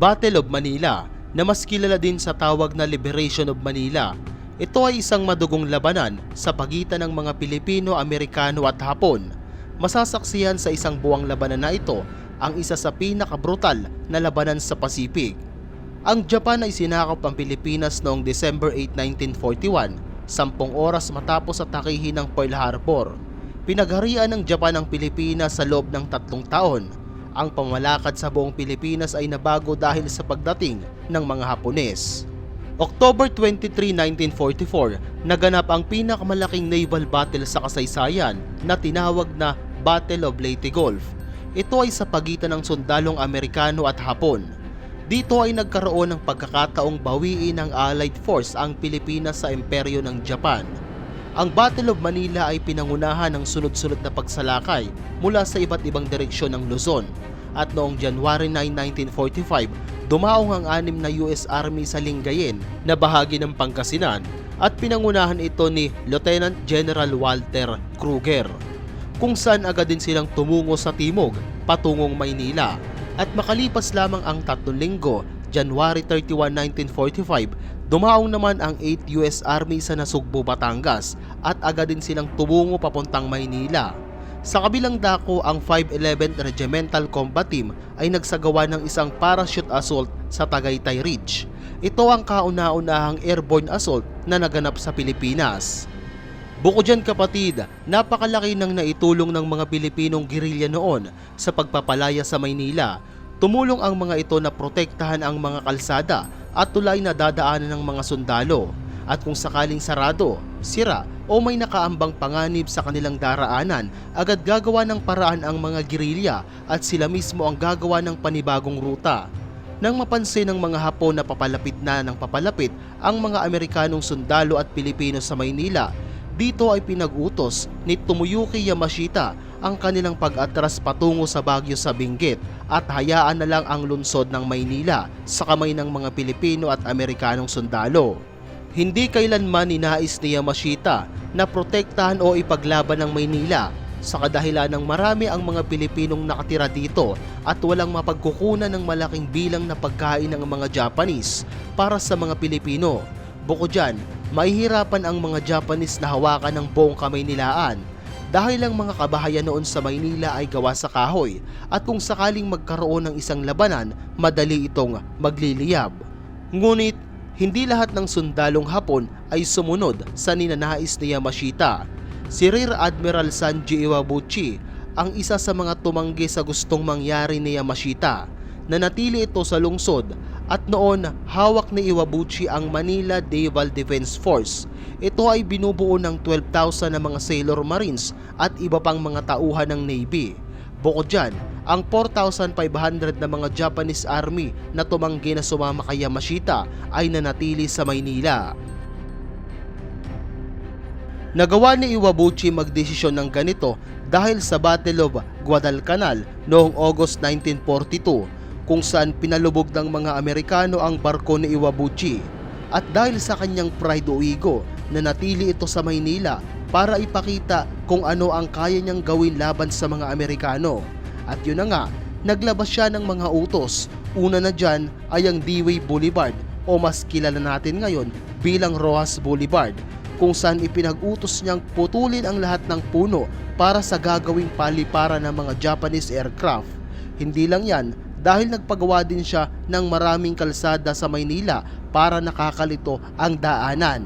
Battle of Manila na mas kilala din sa tawag na Liberation of Manila. Ito ay isang madugong labanan sa pagitan ng mga Pilipino, Amerikano at Hapon. Masasaksihan sa isang buwang labanan na ito ang isa sa pinakabrutal na labanan sa Pacific. Ang Japan ay sinakop ang Pilipinas noong December 8, 1941, sampung oras matapos atakihin ng Pearl Harbor. Pinagharian ng Japan ang Pilipinas sa loob ng tatlong taon. Ang pamalakad sa buong Pilipinas ay nabago dahil sa pagdating ng mga Hapones. October 23, 1944, naganap ang pinakamalaking naval battle sa kasaysayan na tinawag na Battle of Leyte Gulf. Ito ay sa pagitan ng sundalong Amerikano at Hapon. Dito ay nagkaroon ng pagkakataong bawiin ng Allied Force ang Pilipinas sa imperyo ng Japan. Ang Battle of Manila ay pinangunahan ng sunod-sunod na pagsalakay mula sa iba't ibang direksyon ng Luzon. At noong January 9, 1945, dumaong ang anim na US Army sa Lingayen na bahagi ng Pangasinan at pinangunahan ito ni Lieutenant General Walter Kruger kung saan agad din silang tumungo sa timog patungong Maynila at makalipas lamang ang tatlong linggo, January 31, 1945, dumaong naman ang 8th US Army sa Nasugbo, Batangas at agad din silang tumungo papuntang Maynila. Sa kabilang dako, ang 511th Regimental Combat Team ay nagsagawa ng isang parachute assault sa Tagaytay Ridge. Ito ang kauna-unahang airborne assault na naganap sa Pilipinas. Bukod dyan kapatid, napakalaki ng naitulong ng mga Pilipinong gerilya noon sa pagpapalaya sa Maynila. Tumulong ang mga ito na protektahan ang mga kalsada at tulay na dadaanan ng mga sundalo. At kung sakaling sarado, sira o may nakaambang panganib sa kanilang daraanan, agad gagawa ng paraan ang mga gerilya at sila mismo ang gagawa ng panibagong ruta. Nang mapansin ng mga Hapon na papalapit na ng papalapit ang mga Amerikanong sundalo at Pilipino sa Maynila, dito ay pinag-utos ni Tomoyuki Yamashita ang kanilang pag-atras patungo sa Bagyo sa Benguet at hayaan na lang ang lungsod ng Maynila sa kamay ng mga Pilipino at Amerikanong sundalo. Hindi kailanman ninais ni Yamashita na protektahan o ipaglaban ng Maynila sa kadahilan ng marami ang mga Pilipinong nakatira dito at walang mapagkukunan ng malaking bilang na pagkain ng mga Japanese para sa mga Pilipino. Bukod dyan, mahihirapan ang mga Japanese na hawakan ng buong Kamaynilaan dahil ang mga kabahayan noon sa Maynila ay gawa sa kahoy at kung sakaling magkaroon ng isang labanan, madali itong magliliyab. Ngunit, hindi lahat ng sundalong Hapon ay sumunod sa ninanais ni Yamashita. Si Rear Admiral Sanji Iwabuchi ang isa sa mga tumanggi sa gustong mangyari ni Yamashita. Nanatili ito sa lungsod at noon hawak ni Iwabuchi ang Manila Naval Defense Force. Ito ay binubuo ng 12,000 na mga Sailor Marines at iba pang mga tauhan ng Navy. Bukod dyan, ang 4,500 na mga Japanese Army na tumanggi na sumama kay Yamashita ay nanatili sa Maynila. Nagawa ni Iwabuchi magdesisyon ng ganito dahil sa Battle of Guadalcanal noong August 1942 kung saan pinalubog ng mga Amerikano ang barko ni Iwabuchi at dahil sa kanyang pride o ego na natili ito sa Maynila para ipakita kung ano ang kaya niyang gawin laban sa mga Amerikano. At yun na nga, naglabas siya ng mga utos. Una na dyan ay ang Dewey Boulevard o mas kilala natin ngayon bilang Rojas Boulevard kung saan ipinag-utos niyang putulin ang lahat ng puno para sa gagawing paliparan ng mga Japanese aircraft. Hindi lang yan, dahil nagpagawa din siya ng maraming kalsada sa Maynila para nakakalito ang daanan.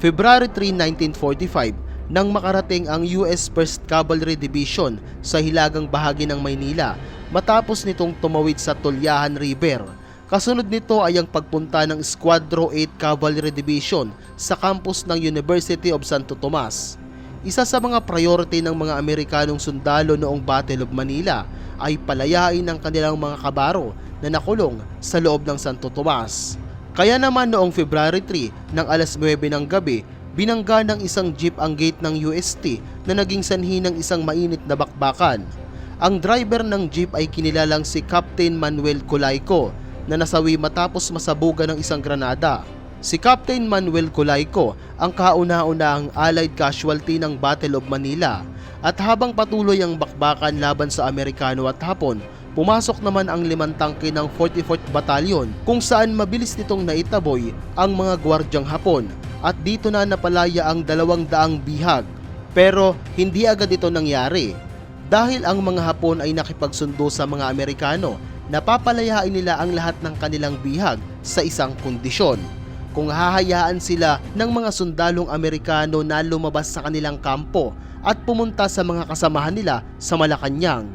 February 3, 1945, nang makarating ang US 1st Cavalry Division sa hilagang bahagi ng Maynila matapos nitong tumawid sa Tulyahan River. Kasunod nito ay ang pagpunta ng Squadro 8 Cavalry Division sa campus ng University of Santo Tomas. Isa sa mga priority ng mga Amerikanong sundalo noong Battle of Manila ay palayain ang kanilang mga kabaro na nakulong sa loob ng Santo Tomas. Kaya naman noong February 3 ng alas 9 ng gabi, binangga ng isang jeep ang gate ng UST na naging sanhi ng isang mainit na bakbakan. Ang driver ng jeep ay kinilalang si Captain Manuel Colayco na nasawi matapos masabugan ng isang granada. Si Captain Manuel Colayco ang kauna-unahang Allied casualty ng Battle of Manila. At habang patuloy ang bakbakan laban sa Amerikano at Hapon, pumasok naman ang limang tangke ng 44th Battalion kung saan mabilis nitong naitaboy ang mga gwardyang Hapon. At dito na napalaya ang dalawang daang bihag. Pero hindi agad ito nangyari. Dahil ang mga Hapon ay nakipagsundo sa mga Amerikano napapalayain nila ang lahat ng kanilang bihag sa isang kondisyon kung hahayaan sila ng mga sundalong Amerikano na lumabas sa kanilang kampo at pumunta sa mga kasamahan nila sa Malacanang.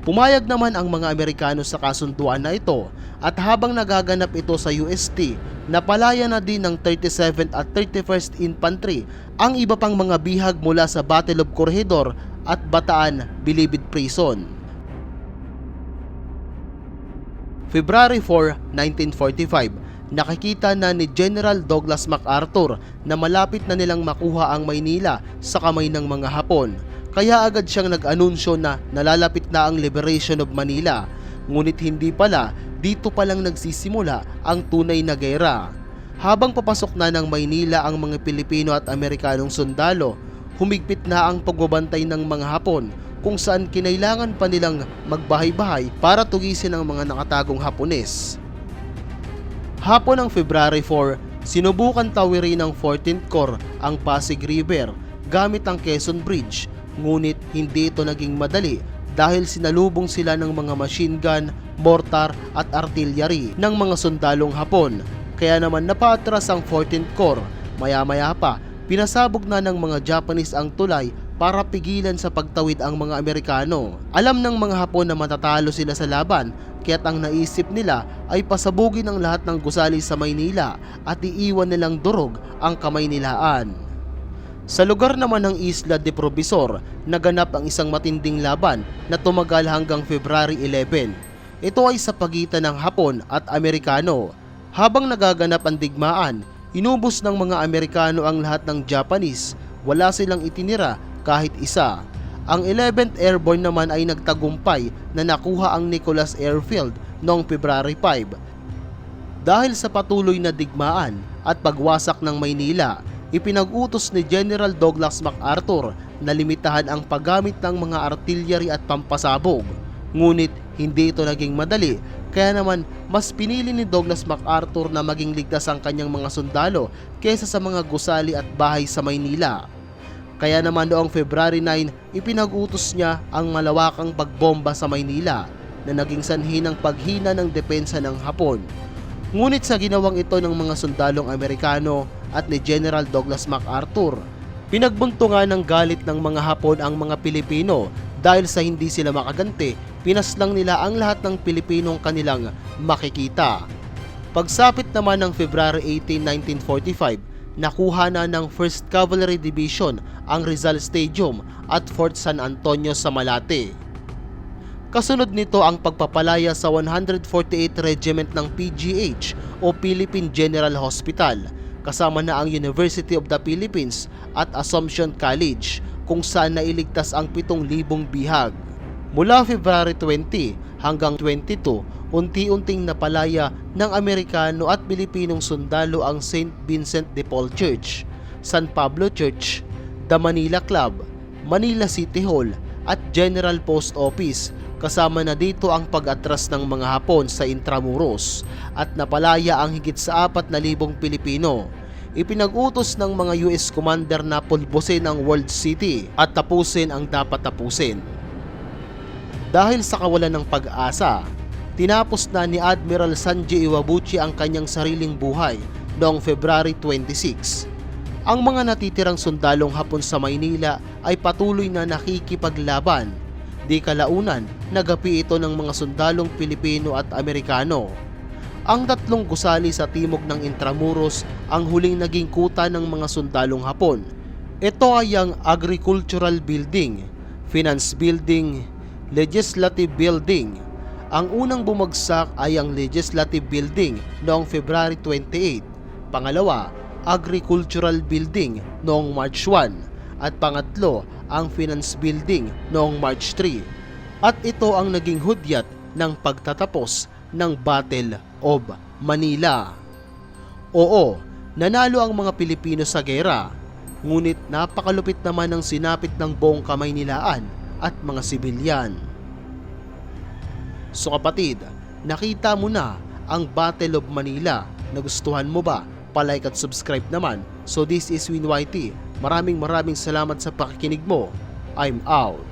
Pumayag naman ang mga Amerikano sa kasunduan na ito at habang nagaganap ito sa UST, napalaya na din ng 37th at 31st Infantry ang iba pang mga bihag mula sa Battle of Corregidor at Bataan Bilibid Prison. February 4, 1945, nakikita na ni General Douglas MacArthur na malapit na nilang makuha ang Maynila sa kamay ng mga Hapon. Kaya agad siyang nag-anunsyo na nalalapit na ang liberation of Manila. Ngunit hindi pala, dito pa lang nagsisimula ang tunay na gera. Habang papasok na ng Maynila ang mga Pilipino at Amerikanong sundalo, humigpit na ang pagbabantay ng mga Hapon kung saan kinailangan pa nilang magbahay-bahay para tugisin ang mga nakatagong Hapones. Hapon ng February 4, sinubukan tawirin ng 14th Corps ang Pasig River gamit ang Quezon Bridge, ngunit hindi ito naging madali dahil sinalubong sila ng mga machine gun, mortar at artillery ng mga sundalong Hapon. Kaya naman napaatras ang 14th Corps. Maya-maya pa, pinasabog na ng mga Japanese ang tulay para pigilan sa pagtawid ang mga Amerikano. Alam ng mga Hapon na matatalo sila sa laban, kaya't ang naisip nila ay pasabugin ang lahat ng gusali sa Maynila at iiwan nilang durog ang kamay nilaan. Sa lugar naman ng Isla de Provisor, naganap ang isang matinding laban na tumagal hanggang February 11. Ito ay sa pagitan ng Hapon at Amerikano. Habang nagaganap ang digmaan, inubos ng mga Amerikano ang lahat ng Japanese. Wala silang itinira kahit isa. Ang 11th Airborne naman ay nagtagumpay na nakuha ang Nicholas Airfield noong February 5. Dahil sa patuloy na digmaan at pagwasak ng Maynila, ipinag-utos ni General Douglas MacArthur na limitahan ang paggamit ng mga artillery at pampasabog. Ngunit hindi ito naging madali kaya naman mas pinili ni Douglas MacArthur na maging ligtas ang kanyang mga sundalo kaysa sa mga gusali at bahay sa Maynila. Kaya naman noong February 9, ipinag-utos niya ang malawakang pagbomba sa Maynila na naging sanhi ng paghina ng depensa ng Hapon. Ngunit sa ginawang ito ng mga sundalong Amerikano at ni General Douglas MacArthur, pinagbuntungan ng galit ng mga Hapon ang mga Pilipino dahil sa hindi sila makaganti, pinaslang nila ang lahat ng Pilipinong kanilang makikita. Pagsapit naman ng February 18, 1945, nakuha na ng 1st Cavalry Division ang Rizal Stadium at Fort San Antonio sa Malate. Kasunod nito ang pagpapalaya sa 148 Regiment ng PGH o Philippine General Hospital kasama na ang University of the Philippines at Assumption College kung saan nailigtas ang 7,000 bihag. Mula February 20 hanggang 22, unti-unting napalaya ng Amerikano at Pilipinong sundalo ang St. Vincent de Paul Church, San Pablo Church, The Manila Club, Manila City Hall at General Post Office kasama na dito ang pag-atras ng mga Hapon sa Intramuros at napalaya ang higit sa 4,000 Pilipino. Ipinag-utos ng mga US Commander na pulbusin ang World City at tapusin ang dapat tapusin. Dahil sa kawalan ng pag-asa, tinapos na ni Admiral Sanji Iwabuchi ang kanyang sariling buhay noong February 26. Ang mga natitirang sundalong Hapon sa Maynila ay patuloy na nakikipaglaban. Di kalaunan, nagapi ito ng mga sundalong Pilipino at Amerikano. Ang tatlong gusali sa timog ng Intramuros ang huling naging kuta ng mga sundalong Hapon. Ito ay ang Agricultural Building, Finance Building, Legislative Building. Ang unang bumagsak ay ang Legislative Building noong February 28. Pangalawa, Agricultural Building noong March 1. At pangatlo, ang Finance Building noong March 3. At ito ang naging hudyat ng pagtatapos ng Battle of Manila. Oo, Nanalo ang mga Pilipino sa gera, ngunit napakalupit naman ng sinapit ng buong kamay nilaan at mga sibilyan. So kapatid, nakita mo na ang Battle of Manila. Nagustuhan mo ba? Palike at subscribe naman. So this is Win YT. Maraming maraming salamat sa pakikinig mo. I'm out.